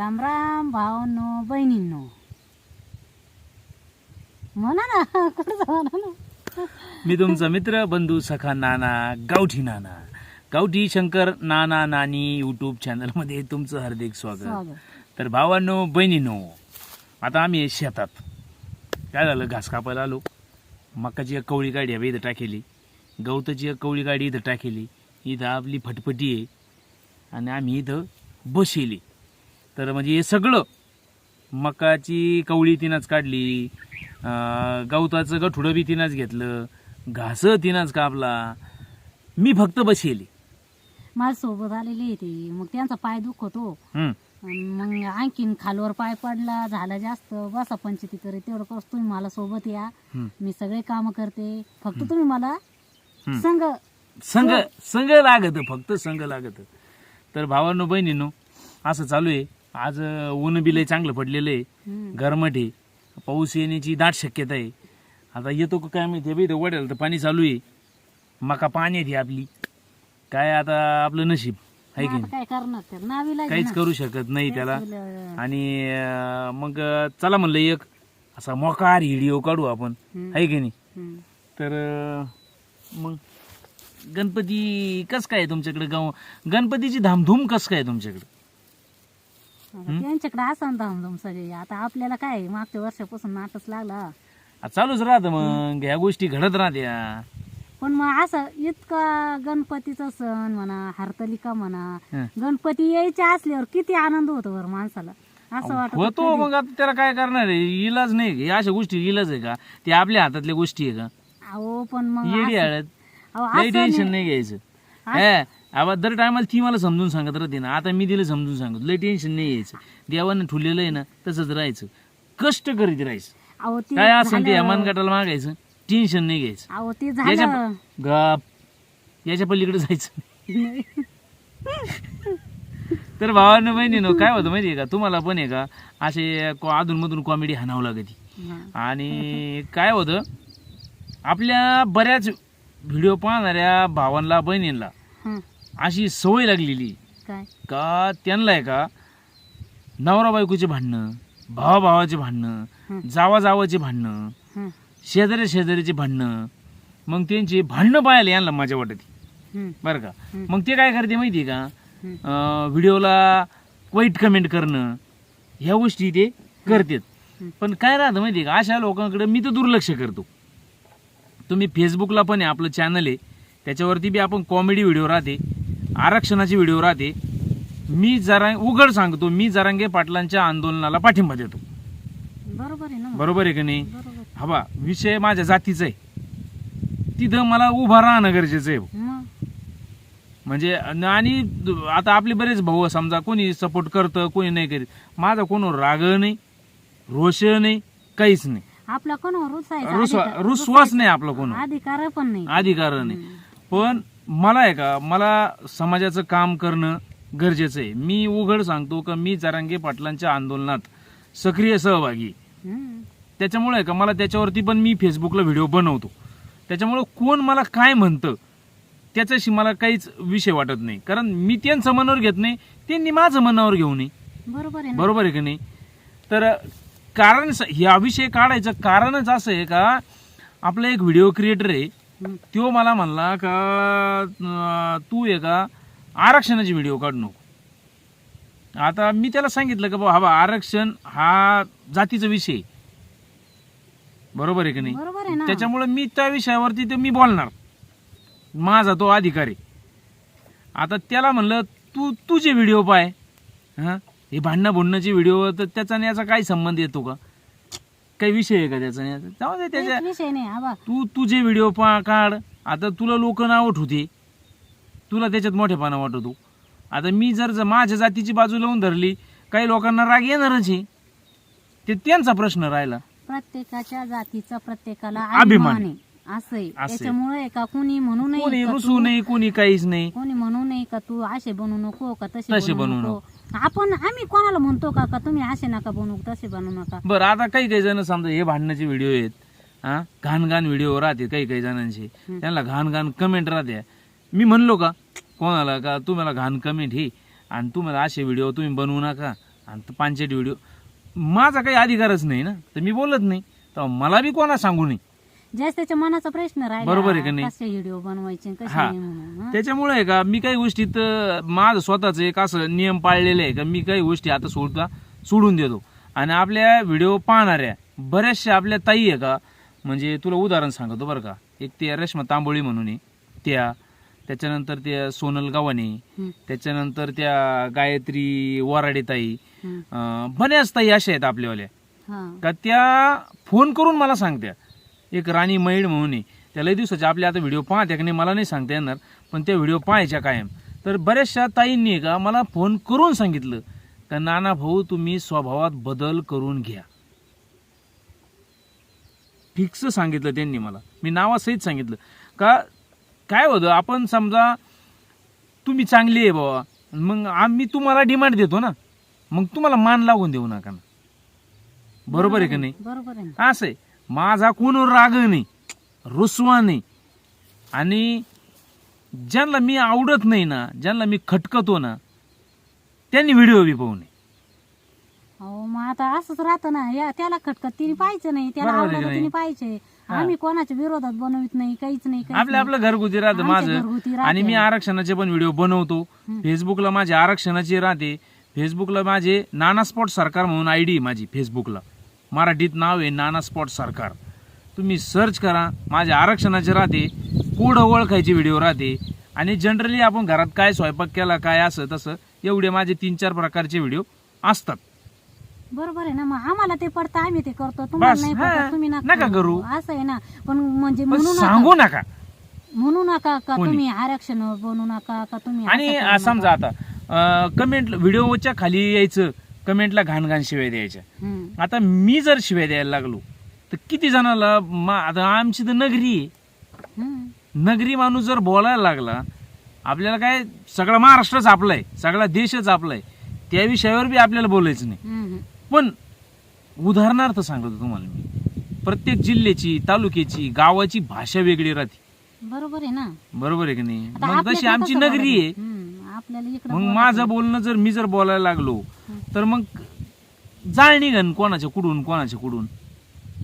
राम राम भावांनो बहिणींनो. म्हणा ना कुठं म्हणा ना? मी तुमचा मित्र बंधू सखा नाना गावठी नाना. गावठी शंकर नाना नानी युट्यूब चॅनलमध्ये तुमचं हार्दिक स्वागत. तर भावांनो बहिणीनो आता आम्ही आहे शेतात. काय झालं? घास कापायला आलो. मकाची एक कवळी गाडी हवी इथं टाकेली. गवताची एक कवळी गाडी इथं टाकेली. इथं आपली फटफटी आहे. आणि आम्ही इथं बसेली तर म्हणजे हे सगळं मकाची कवळी तिनंच काढली गवताचं गठुडं बी तिनंच घेतलं घास तिनंच कापला. मी फक्त बसेली. माझ्या सोबत आलेली ती. मग त्यांचा पाय दुखतो मग आणखीन खालवर पाय पडला झाला जास्त. बसा पंचायती करे तेवढं कस तुम्ही मला सोबत या. मी सगळे काम करते. फक्त तुम्ही मला. संग संघ संघ लागत फक्त संघ लागत. तर भावांनो बहिणीनो असं चालू आहे. आज ऊन बी लय चांगलं पडलेलं आहे. गरमट आहे. पाऊस येण्याची दाट शक्यता आहे. आता येतो का काय माहिती बी वडेल तर पाणी चालू आहे. मका पाणी येते आपली. काय आता आपलं नशीब आहे की नाही? काय करणार काहीच करू शकत नाही त्याला. आणि अं, मग चला म्हणलं एक असा मोकार व्हिडिओ काढू आपण. आहे की नाही? तर अं, मग गणपती कस काय आहे तुमच्याकडे गाव? गणपतीची धामधूम कस काय आहे तुमच्याकडे? त्यांच्याकडे असं धामधूम सगळे. आता आपल्याला काय मागच्या वर्षापासून नाटच लागला. आ, चालूच राहतं मग. ह्या गोष्टी घडत राहत्या. पण मग असं इतका गणपतीचा सण म्हणा हरतालिका म्हणा हं. गणपती यायचे असल्यावर किती आनंद होतो बरं माणसाला. असं वाटत होतो मग आता त्याला काय करणार आहे? इलाज नाही या अशा गोष्टी इलाज आहे का? ते आपल्या हातातल्या गोष्टी आहे का? अहो पण मग येडी असं- हळद. अहो, लई असं टेन्शन नाही. नाही घ्यायचं. हे. आबा दर टायमाला ती मला समजून सांगत राहते ना. आता मी तिला समजून सांगतो. लई टेन्शन नाही घ्यायचं देवानं ठुलेलं आहे ना तसंच राहायचं. कष्ट करीत राहायचं. अहो ते काय असं ते झालं- मनगटाला मागायचं टेन्शन नाही घ्यायचं. अहो ते याच्या गप. याच्या पलीकडे जायचं तर भावानं बहिणीनं काय होतं माहितीये का? तुम्हाला पण आहे का? असे अधून मधून कॉमेडी हाणावं लागते हं. आणि काय होतं? आपल्या बऱ्याच व्हिडिओ पाहणाऱ्या भावांना बहिणींना हं. अशी सवय लागलेली काय का त्यांना आहे का नवरा बायकोचे भांडणं भावा भावाचे भांडणं. जावा जावाचे भांडणं हं. शेजारी शेजारीचे भांडणं मग त्यांची भांडणं पाहायला यांना मजा वाटते हं. बरं का हं. मग ते काय करते माहिती आहे का हं. अं, व्हिडिओला वाईट कमेंट करणं ह्या गोष्टी ते करतात. पण काय राहतं माहिती आहे का अशा लोकांकडे मी तर दुर्लक्ष करतो तुम्ही फेसबुकला पण आहे आपलं चॅनल आहे त्याच्यावरती बी आपण कॉमेडी व्हिडिओ राहते आरक्षणाचे व्हिडिओ राहते. मी जरा उघड सांगतो मी जरांगे पाटलांच्या आंदोलनाला पाठिंबा देतो. बरोबर आहे ना मग. बरोबर आहे की नाही? बरोबर. हवा विषय माझ्या जातीचा आहे. तिथं मला उभा राहणं गरजेचं आहे मग? म्हणजे न- आणि द- आता आपले बरेच भाऊ समजा कोणी सपोर्ट करतं कोणी नाही करीत. माझा कोण राग नाही रोष नाही काहीच नाही. आपला कोण रुस्वा रुस्वास नाही आपला कोण अधिकार पण नाही. अधिकार नाही. पण मला आहे का मला समाजाचं काम करणं गरजेचं आहे. मी उघड सांगतो का मी जारांगे पाटलांच्या आंदोलनात सक्रिय सहभागी. त्याच्यामुळे आहे का मला त्याच्यावरती पण मी फेसबुकला व्हिडिओ बनवतो. त्याच्यामुळं कोण मला काय म्हणतं त्याच्याशी मला काहीच विषय वाटत नाही. कारण मी त्यांचं मनावर घेत नाही त्यांनी माझं मनावर घेऊ नये. बरोबर आहे बरोबर आहे की नाही? तर कारण स- हा विषय काढायचं कारणच असं आहे का आपला एक व्हिडिओ क्रिएटर आहे. तो मला म्हणला का अं, तू का आरक्षणाची व्हिडिओ काढू नको. आता मी त्याला सांगितलं का बाबा हा बा, आरक्षण हा जातीचा विषय आहे. बरोबर आहे की नाही? बरोबर आहे ना. त्याच्यामुळे मी त्या विषयावरती ते मी बोलणार. माझा तो अधिकार. आता त्याला म्हणलं तू तुझे व्हिडिओ पाय. हा? हे भांडणं बोलण्याचे व्हिडिओ तर त्याचा आणि याचा काय संबंध येतो का? काही विषय आहे का त्याचा? जाऊ दे त्याच्या काहीच विषय नाही आबा तू तुझे व्हिडिओ पा काढ. आता तुला लोक नाव ठेवते. तुला त्याच्यात मोठेपणा वाटतो. आता मी जर ज- माझ्या जातीची बाजू लावून धरली काही लोकांना राग येणारच आहे. ते त्यांचा प्रश्न राहिला. प्रत्येकाच्या जातीचा प्रत्येकाला अभिमान. अभिमान आहे. असं आहे. असं आहे. त्याच्यामुळे का कुणी म्हणू नये का रुसू तू- नाही कोणी काहीच नाही कोणी म्हणू नये का तू? असे बनू नको का तसे तसे बनवू नको. आपण आम्ही कोणाला म्हणतो का का तुम्ही असे नका बनवू तसे बनवू नका? बरं आता काही काही जण समजा हे भांडणाचे व्हिडिओ आहेत हा? घाण घाण व्हिडिओ राहते काही काही जणांचे. त्यांना घाण घाण कमेंट राहते. मी म्हणलो का कोणाला का तुम्हाला घाण कमेंट ही आणि तुम्हाला असे व्हिडिओ तुम्ही बनवू नका आणि तो पांचट व्हिडिओ. माझा काही अधिकारच नाही ना तर मी बोलत नाही. तर मला बी कोणा सांगू नये. ज्यास त्याच्या मनाचा प्रश्न राहिला बरोबर आहे का नाही? कसे व्हिडिओ बनवायचे कसे हा. नाही म्हणून हं? त्याच्यामुळे आहे का मी काही गोष्टीत अं, माझं स्वतःच एक असं नियम पाळलेले आहे का मी काही गोष्टी आता सोडता सोडून देतो आणि आपल्या व्हिडिओ पाहणाऱ्या बऱ्याचशा आपल्या ताई आहे का म्हणजे तुला उदाहरण सांगतो बरं का एक ते रेश्मा तांबोळी म्हणून आहे त्या त्याच्यानंतर त्या सोनल गावाने हं, त्याच्यानंतर त्या गायत्री वराडे ताई हं. बऱ्याच ताई अशा आहेत आपल्यावाल्या हा. का त्या फोन करून मला सांगत्या एक राणी मैड म्हणून आहे. त्या लई दिवसाच्या आपल्या आता व्हिडिओ पाहत्या की नाही मला नाही सांगता येणार पण त्या व्हिडिओ पाहायच्या कायम. तर बऱ्याचशा ताईंनी का मला फोन करून सांगितलं का नाना भाऊ तुम्ही स्वभावात बदल करून घ्या. फिक्स सांगितलं त्यांनी मला. मी नावासहित सांगितलं. का काय होतं आपण समजा तुम्ही चांगली आहे बाबा मग आम्ही तुम्हाला डिमांड देतो ना मग तुम्हाला मान लागून देऊ नका ना. बरोबर आहे का नाही? बरोबर आहे. असं आहे. माझा कोण राग नाही रुसवा नाही आणि ज्यांना मी आवडत नाही ना ज्यांना मी खटकतो ना त्यांनी व्हिडिओ बी पाहू नये अहो मग आता असंच राहतं ना या त्याला खटकत तिने पाहायचं नाही त्याला बरोबर आहे आवडलं की तर तिने नाही? हा. आम्ही कोणाच्या विरोधात बनवित नाही काहीच नाही काहीच आपलं. आपलं घरगुती राहतं आमच्या माझं राहते. आणि मी आरक्षणाचे पण व्हिडिओ बनवतो. फेसबुकला माझे आरक्षणाचे राहते फेसबुकला माझे नाना स्पॉट सरकार म्हणून आय डी माझी फेसबुकला मराठीत नाव आहे नाना स्पॉट सरकार तुम्ही सर्च करा माझ्या आरक्षणाचे राहते कोड ओळखायचे व्हिडिओ राहते आणि जनरली आपण घरात काय स्वयंपाक केला काय असं तसं एवढे माझे तीन चार प्रकारचे व्हिडिओ असतात बरोबर आहे ना मग आम्हाला ते पडतं आम्ही ते करतो तुम्हाला बस, नाही हा. पडत तुम्ही नका करू. असं आहे ना पण म्हणजे पण म्हणू नका सांगू नका म्हणू नका का कोणी? तुम्ही आरक्षण बनू नका का तुम्ही आणि असं समजा. आता कमेंट व्हिडिओच्या खाली यायचं कमेंटला घाण घाण शिवाय द्यायच्या. आता मी जर शिवाय द्यायला लागलो तर किती जणाला मा- आता आमची तर नगरी आहे. नगरी माणूस जर बोलायला लागला आपल्याला काय सगळा महाराष्ट्रच आपला आहे सगळा देशच आपला आहे त्या विषयावर बी आपल्याला बोलायचं नाही. पण उदाहरणार्थ सांगतो तुम्हाला मी. प्रत्येक जिल्ह्याची तालुक्याची गावाची भाषा वेगळी राहते. बरोबर आहे ना? बरोबर आहे की नाही? मग तशी आमची नगरी आहे. मग. माझं बोलणं जर मी जर बोलायला लागलो तर मग जाळ निघन कोणाच्या कुडून कोणाच्या कुडून?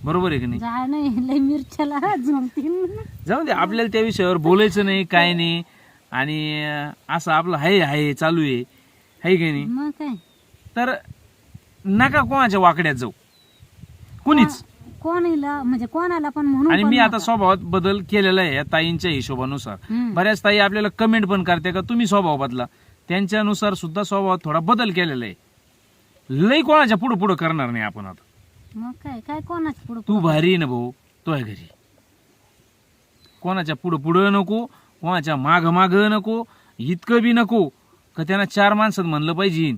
बरोबर आहे की नाही? जाळ नाही लय मिरच्याला जमतील जाऊ दे आपल्याला त्या विषयावर बोलायचं नाही काय नाही. आणि असं आपलं हाय हाय चालू आहे. हाय की नाही? मग काय? तर नका कोणाच्या वाकड्यात जाऊ. कुणीच. कोणीला म्हणजे कोणाला पण म्हणून आणि पण मी आता नका. स्वभावात बदल केलेला आहे या ताईंच्या हिशोबानुसार. बऱ्याच ताई आपल्याला कमेंट पण करते का तुम्ही स्वभाव बदला. त्यांच्यानुसार सुद्धा स्वभावात थोडा बदल केलेला आहे. लई कोणाच्या पुढं पुढं करणार नाही आपण आता. मग काय काय कोणाच पुढे तू भारी आहे ना भाऊ तो आहे घरी. कोणाच्या पुढं पुढं नको कोणाच्या माग माग नको इतकं बी नको का त्यांना चार माणसात म्हणलं पाहिजे.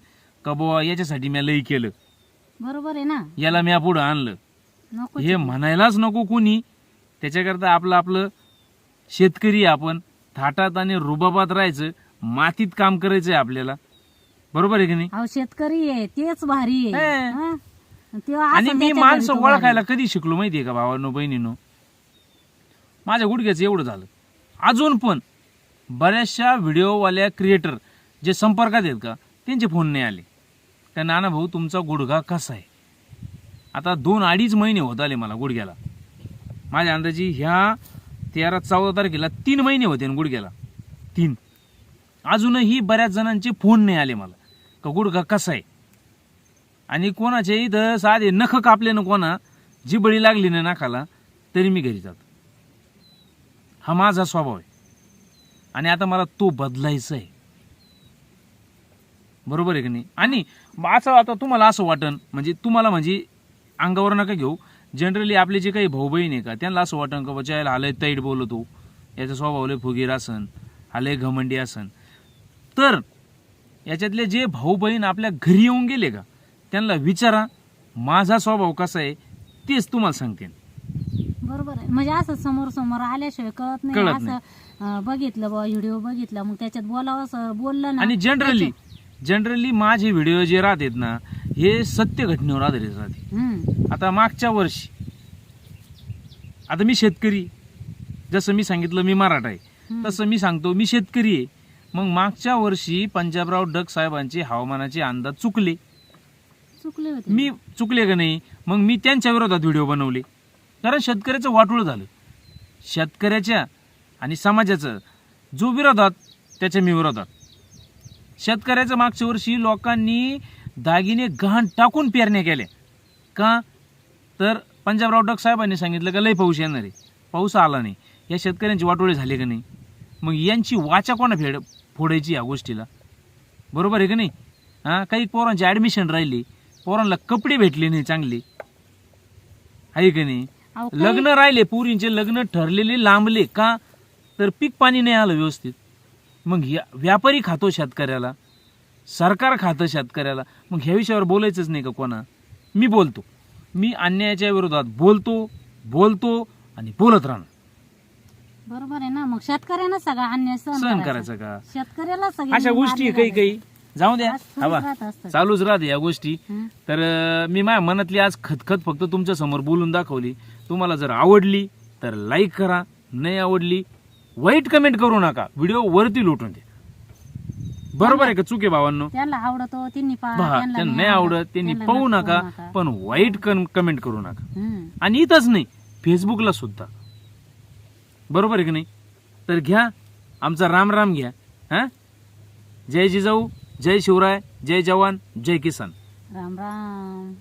का बुवा याच्यासाठी मी लई केलं. बरोबर आहे ना? याला मी पुढं आणलं. नको हे म्हणायलाच नको कोणी. त्याच्याकरता आपलं आपलं शेतकरी आहे आपण. थाटात आणि रुबाबात राहायचं. मातीत काम करायचंय आपल्याला. बरोबर आहे की नाही? अहो शेतकरी आहे तेच भारी आहे. हे. हं? असं आणि मी त्याच्या माणसं घरी तो ओळखायला कधी शिकलो माहितीये का भावांनो बहिणीनो? माझ्या गुडघ्याचं एवढं झालं. अजून पण बऱ्याचशा व्हिडिओवाल्या क्रिएटर जे संपर्कात आहेत का त्यांचे फोन नाही आले. का नाना भाऊ तुमचा गुडघा कसा आहे? आता दोन अडीच महिने होत आले मला गुडघ्याला. माझ्या अंदाजी ह्या तेरा चौदा तारखेला तीन महिने होते ना गुडघ्याला. तीन. अजूनही बऱ्याच जणांचे फोन नाही आले मला. का गुडघा कसा आहे? आणि कोणाच्या इथं साधे नख कापले ना कोणा जिबळी लागली ना नाकाला तरी मी घरी जातो. हा माझा स्वभाव आहे. आणि आता मला तो बदलायचा आहे. बरोबर आहे की नाही? आणि असं आता तुम्हाला असं वाटन म्हणजे तुम्हाला म्हणजे अंगावर नका घेऊ. जनरली आपले जे काही भाऊ बहीण आहे का त्यांना असं वाटन का बचा याला हालय तैड बोलतो. याचा स्वभाव लय फुगीर असन. हालय घमंडी असन. तर याच्यातले जे भाऊ बहीण आपल्या घरी येऊन गेले का त्यांना विचारा माझा स्वभाव कसा आहे तेच तुम्हाला सांगते. बरोबर आहे. म्हणजे असं समोर समोर आल्याशिवाय कळत नाही. कळत असं बघितलं बा व्हिडिओ बघितला मग त्याच्यात बोलावं असं बोललं ना. आणि जनरली जनरली माझे व्हिडिओ जे राहतात ना हे सत्य घटनेवर आधारित राहते. आता मागच्या वर्षी आता मी शेतकरी जसं मी सांगितलं मी मराठा आहे. तसं मी सांगतो मी शेतकरी आहे. मग मागच्या वर्षी पंजाबराव डग साहेबांचे हवामानाचे अंदाज चुकले. चुकले होते. मी चुकले का नाही? मग मी त्यांच्या विरोधात व्हिडिओ बनवले. कारण शेतकऱ्याचं वाटोळ झालं. शेतकऱ्याच्या आणि समाजाचं जो विरोधात त्याच्या मी विरोधात. शेतकऱ्याचं मागच्या वर्षी लोकांनी दागिने गहाण टाकून पेरण्या केल्या. का? तर पंजाबराव डक साहेबांनी सांगितलं का लय पाऊस येणार आहे. पाऊस आला नाही. या शेतकऱ्यांची वाटोळे झाले का नाही? मग यांची वाचा कोणा फेड फोडायची या गोष्टीला. बरोबर आहे का नाही? हां काही पोरांची ॲडमिशन राहिली पोरांना कपडे भेटले नाही चांगले. आहे का नाही? लग्न राहिले पुरींचे लग्न ठरलेले लांबले का? तर पीक पाणी नाही आलं व्यवस्थित. मग या व्यापारी खातो शेतकऱ्याला सरकार खातं शेतकऱ्याला. मग ह्या विषयावर बोलायचंच नाही का कोणा? मी बोलतो. मी अन्यायाच्या विरोधात बोलतो बोलतो आणि बोलत राहणार. बरोबर आहे ना. मग शेतकऱ्यांना सगळा अन्याय सहन करायचा. का? शेतकऱ्याला सगळे अशा गोष्टी काही काही. जाऊ द्या. हवा. चालूच राहते या गोष्टी. तर मी माझ्या मनातली आज खतखत फक्त तुमच्यासमोर बोलून दाखवली. तुम्हाला जर आवडली तर लाईक करा. नाही आवडली वाईट कमेंट करू नका. व्हिडिओ वरती लुटून द्या. बरोबर आहे का चुके भावांनो? त्यांना आवडतो त्यांनी नाही आवडत. त्यांनी पाहू नका पण वाईट कमेंट करू नका. आणि इथंच नाही फेसबुकला सुद्धा. बरोबर आहे की नाही? तर घ्या आमचा राम राम घ्या हा? जय जिजाऊ जय शिवराय जय जवान जय किसान. राम राम.